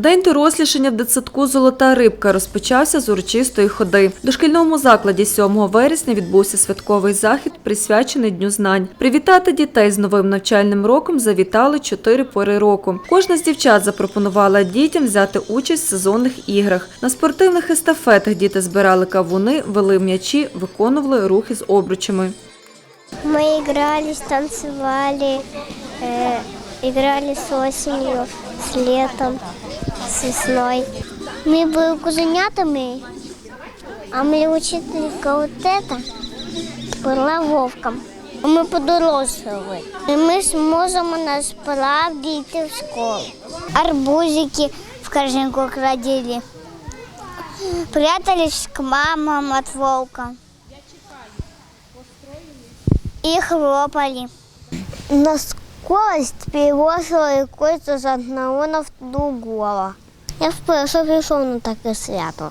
День дорослішання в дитсадку Золота рибка розпочався з урочистої ходи. Дошкільному закладі 7 вересня відбувся святковий захід, присвячений Дню знань. Привітати дітей з новим навчальним роком завітали чотири пори року. Кожна з дівчат запропонувала дітям взяти участь в сезонних іграх. На спортивних естафетах діти збирали кавуни, вели м'ячі, виконували рухи з обручами. Мы игрались, танцевали, э, играли с с летом, весной. Мы были кузенятами, а моя учителька вот это была Вовком. Ми подорослили. І ми зможемо насправді йти в школу. Арбузики в корзинку кладили. Прятались к мамам от волка. И хлопали. На скорость перевозили кольца с одного на другого. Я вперше прийшов на таке свято.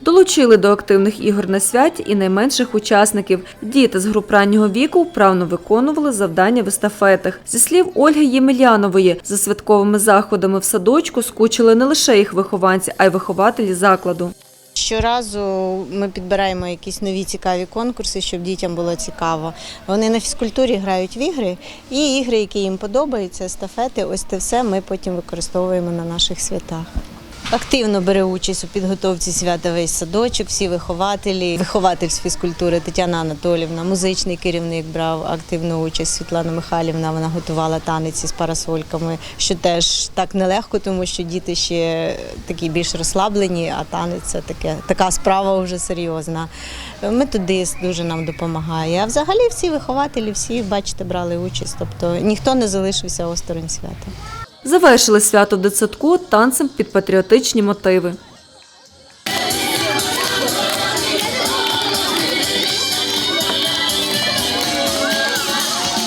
Долучили до активних ігор на святі і найменших учасників. Діти з груп раннього віку вправно виконували завдання в естафетах. Зі слів Ольги Ємельянової, за святковими заходами в садочку скучили не лише їх вихованці, а й вихователі закладу. Щоразу ми підбираємо якісь нові цікаві конкурси, щоб дітям було цікаво. Вони на фізкультурі грають в ігри, і ігри, які їм подобаються, естафети, ось це все ми потім використовуємо на наших святах. Активно бере участь у підготовці свята весь садочок, всі вихователі, вихователь з фізкультури Тетяна Анатолівна, музичний керівник брав активну участь Світлана Михайлівна. Вона готувала танеці з парасольками, що теж так нелегко, тому що діти ще такі більш розслаблені, а танець це таке така справа вже серйозна. Методист дуже нам допомагає. А взагалі всі вихователі, всі, бачите, брали участь. Тобто ніхто не залишився осторонь свята. Завершили свято дитсадку танцем під патріотичні мотиви.